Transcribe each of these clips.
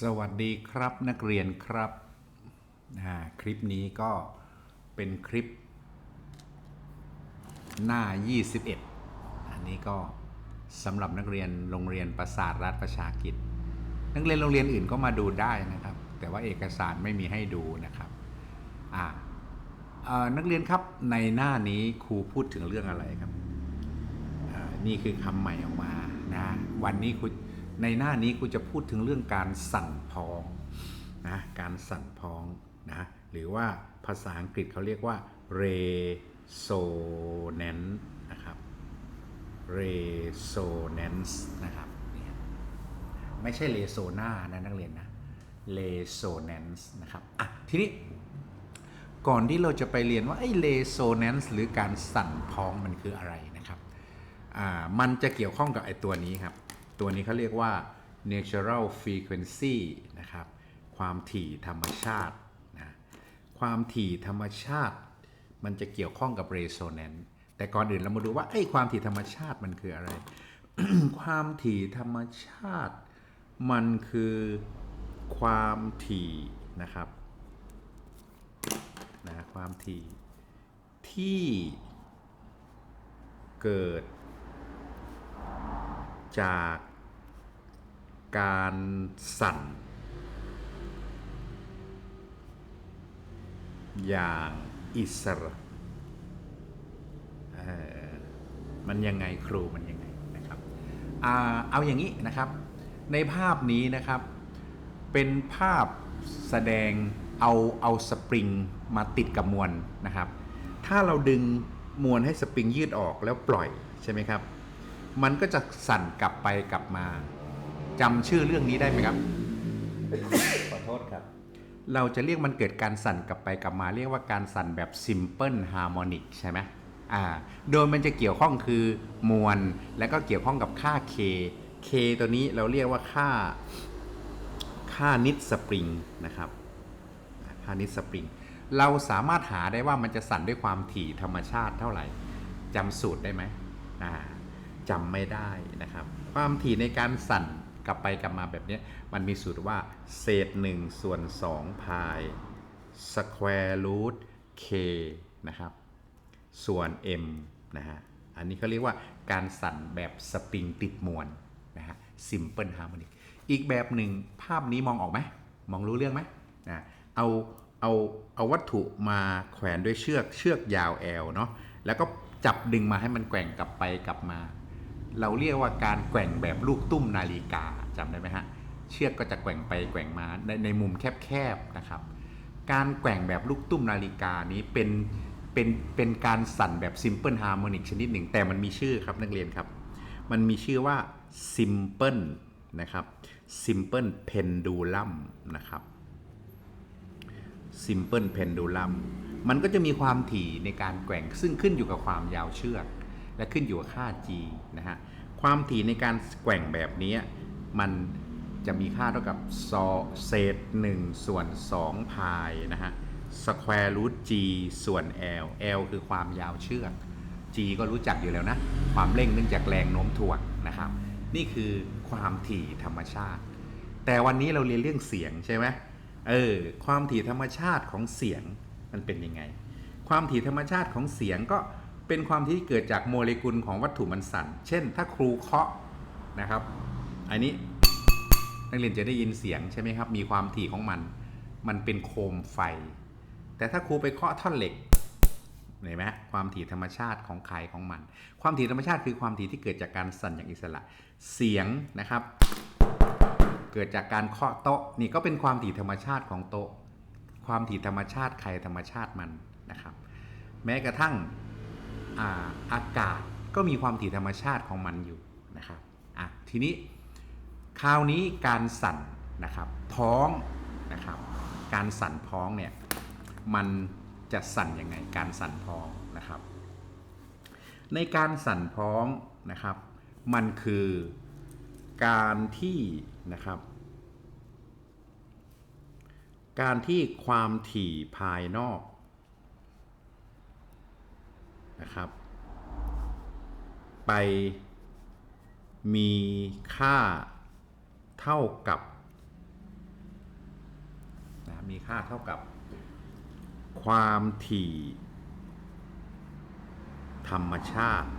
สวัสดีครับนักเรียนครับ คลิปนี้ก็เป็นคลิป หน้า 21 อันนี้ก็สำหรับนักเรียนโรงเรียนประสาทรัฐประชากิจ นักเรียนโรงเรียนอื่นก็มาดูได้นะครับ แต่ว่าเอกสารไม่มีให้ดูนะครับอ่านักเรียนครับในหน้านี้ครูพูดถึงเรื่องอะไรครับนี่คือคำใหม่ออกมานะวันนี้คุณ ในหน้านี้คุณจะพูดถึงเรื่องการสั่นพ้องนะการสั่นพ้องนะหรือว่าภาษาอังกฤษเขาเรียกว่า resonance นะครับ resonance นะครับไม่ใช่ resona นะนักเรียนนะ resonance นะครับอะทีนี้ก่อนที่เราจะไปเรียนว่าไอ้ resonance หรือการสั่นพ้องมันคืออะไรนะครับ อ่า มันจะเกี่ยวข้องกับไอ้ตัวนี้ครับ ตัวนี้เขาเรียกว่า natural frequency นะครับ ความถี่ธรรมชาตินะความถี่ธรรมชาติ มันจะเกี่ยวข้องกับ resonance แต่ก่อนอื่นเรามาดูว่าไอ้ความถี่ธรรมชาติมันคืออะไร ความถี่ธรรมชาติ มันคือความถี่นะครับนะความถี่ที่เกิด จากการสั่น อย่างอิสระมันยังไงครูมันยังไงนะครับอเอาอย่างนี้นะครับ ในภาพนี้นะครับ เป็นภาพแสดงเอาเอาสปริงมาติดกับมวลนะครับ ถ้าเราดึงมวลให้สปริงยืดออกแล้วปล่อยใช่ไหมครับ มันก็จะสั่นกลับไปกลับมาจำชื่อเรื่องนี้ได้ไหมครับ ขอโทษครับ เราจะเรียกมันเกิดการสั่นกลับไปกลับมา เรียกว่าการสั่นแบบ simple harmonic ใช่ไหมอ่าโดยมันจะเกี่ยวข้องคือมวลและก็เกี่ยวข้องกับค่า k k ตัวนี้เราเรียกว่าค่า ค่านิดสปริงนะครับค่านิดสปริงเราสามารถหาได้ว่ามันจะสั่นด้วยความถี่ธรรมชาติเท่าไหร่จำสูตรได้ไหมอ่า จำไม่ได้นะครับ ความถี่ในการสั่นกลับไปกลับมาแบบนี้มันมีสูตรว่า เศษ 1 ส่วน2พาย square root k นะครับ ส่วน m นะฮะ อันนี้เขาเรียกว่าการสั่นแบบสปริงติดมวลนะฮะ simple harmonic อีกแบบหนึ่งภาพนี้มองออกไหม มองรู้เรื่องไหมนะเอาเอาเอาวัตถุมาแขวนด้วยเชือกเชือกยาวแอลเนาะแล้วก็จับดึงมาให้มันแกว่งกลับไปกลับมา เราเรียกว่าการแกว่งแบบลูกตุ้มนาฬิกาจำได้ไหมฮะเชือกก็จะแกว่งไปแกว่งมาในในมุมแคบๆนะครับ การแกว่งแบบลูกตุ้มนาฬิกานี้เป็นเป็นเป็นการสั่นแบบ simple harmonic ชนิดหนึ่ง แต่มันมีชื่อครับนักเรียนครับ มันมีชื่อว่า simple นะครับ simple pendulum นะครับ simple pendulum มันก็จะมีความถี่ในการแกว่งซึ่งขึ้นอยู่กับความยาวเชือก และขึ้นอยู่กับค่า g นะฮะความถี่ในการแกว่งแบบนี้มันจะมีค่าเท่ากับซอเศษ 1 ส่วน2พายนะฮะ square root g ส่วน l l คือความยาวเชือก g ก็รู้จักอยู่แล้วนะ ความเร่งเนื่องจากแรงโน้มถ่วงนะครับ นี่คือความถี่ธรรมชาติ แต่วันนี้เราเรียนเรื่องเสียงใช่ไหมเออ ความถี่ธรรมชาติของเสียงมันเป็นยังไง ความถี่ธรรมชาติของเสียงก็ เป็นความที่เกิดจากโมเลกุลของวัตถุมันสั่น เช่น ถ้าครูเคาะนะครับ อันนี้นักเรียนจะได้ยินเสียงใช่ไหมครับ มีความถี่ของมัน มันเป็นโคมไฟ แต่ถ้าครูไปเคาะท่อนเหล็กเห็นไหมความถี่ธรรมชาติของใครของมัน ความถี่ธรรมชาติคือความถี่ที่เกิดจากการสั่นอย่างอิสระ เสียงนะครับ เกิดจากการเคาะโต๊ะนี่ก็เป็นความถี่ธรรมชาติของโต๊ะ ความถี่ธรรมชาติใครธรรมชาติมันนะครับ แม้กระทั่ง อาอากาศก็มีความถี่ธรรมชาติของมันอยู่นะครับอะทีนี้คราวนี้การสั่นนะครับพ้องนะครับการสั่นพ้องเนี่ยมันจะสั่นยังไงการสั่นพ้องนะครับ ในการสั่นพ้องนะครับ มันคือการที่นะครับ การที่ความถี่ภายนอก นะครับ ไปมีค่าเท่ากับมีค่าเท่ากับ ความถี่ ธรรมชาติ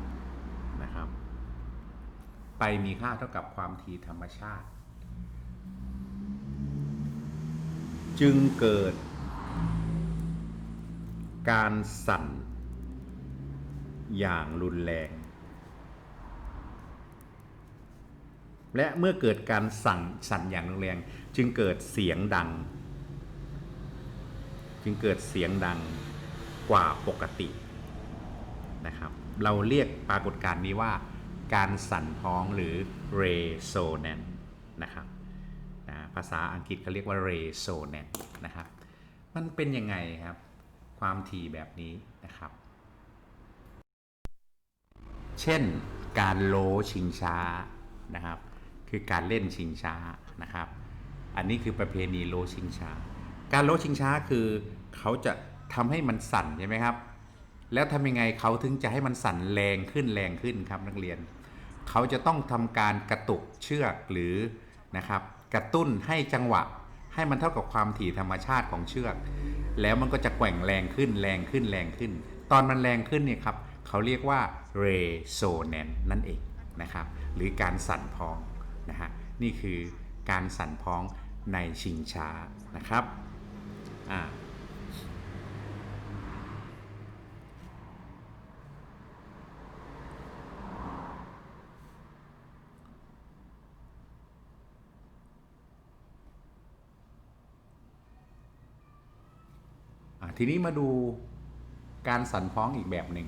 นะครับ ไปมีค่าเท่ากับความถี่ธรรมชาติ จึงเกิดการสั่น อย่างรุนแรง และเมื่อเกิดการสั่นสั่นอย่างรุนแรง จึงเกิดเสียงดัง จึงเกิดเสียงดังกว่าปกตินะครับ เราเรียกปรากฏการณ์นี้ว่าการสั่นพ้องหรือ resonance นะครับนะภาษาอังกฤษเขาเรียกว่า resonance นะครับ มันเป็นยังไงครับ ความถี่แบบนี้นะครับ เช่นการโลชิงช้านะครับ คือการเล่นชิงช้านะครับ อันนี้คือประเพณีโลชิงช้า การโลชิงช้าคือเขาจะทำให้มันสั่นใช่ไหมครับ แล้วทำยังไงเขาถึงจะให้มันสั่นแรงขึ้นแรงขึ้นครับนักเรียน เขาจะต้องทำการกระตุกเชือกหรือนะครับ กระตุ้นให้จังหวะให้มันเท่ากับความถี่ธรรมชาติของเชือก แล้วมันก็จะแกว่งแรงขึ้นแรงขึ้นแรงขึ้น ตอนมันแรงขึ้นเนี่ยครับเขาเรียกว่า resonance นั่นเองนะครับ หรือการสั่นพ้องนะฮะนี่คือการสั่นพ้องในชิงช้านะครับอ่าทีนี้มาดูการสั่นพ้องอีกแบบหนึ่ง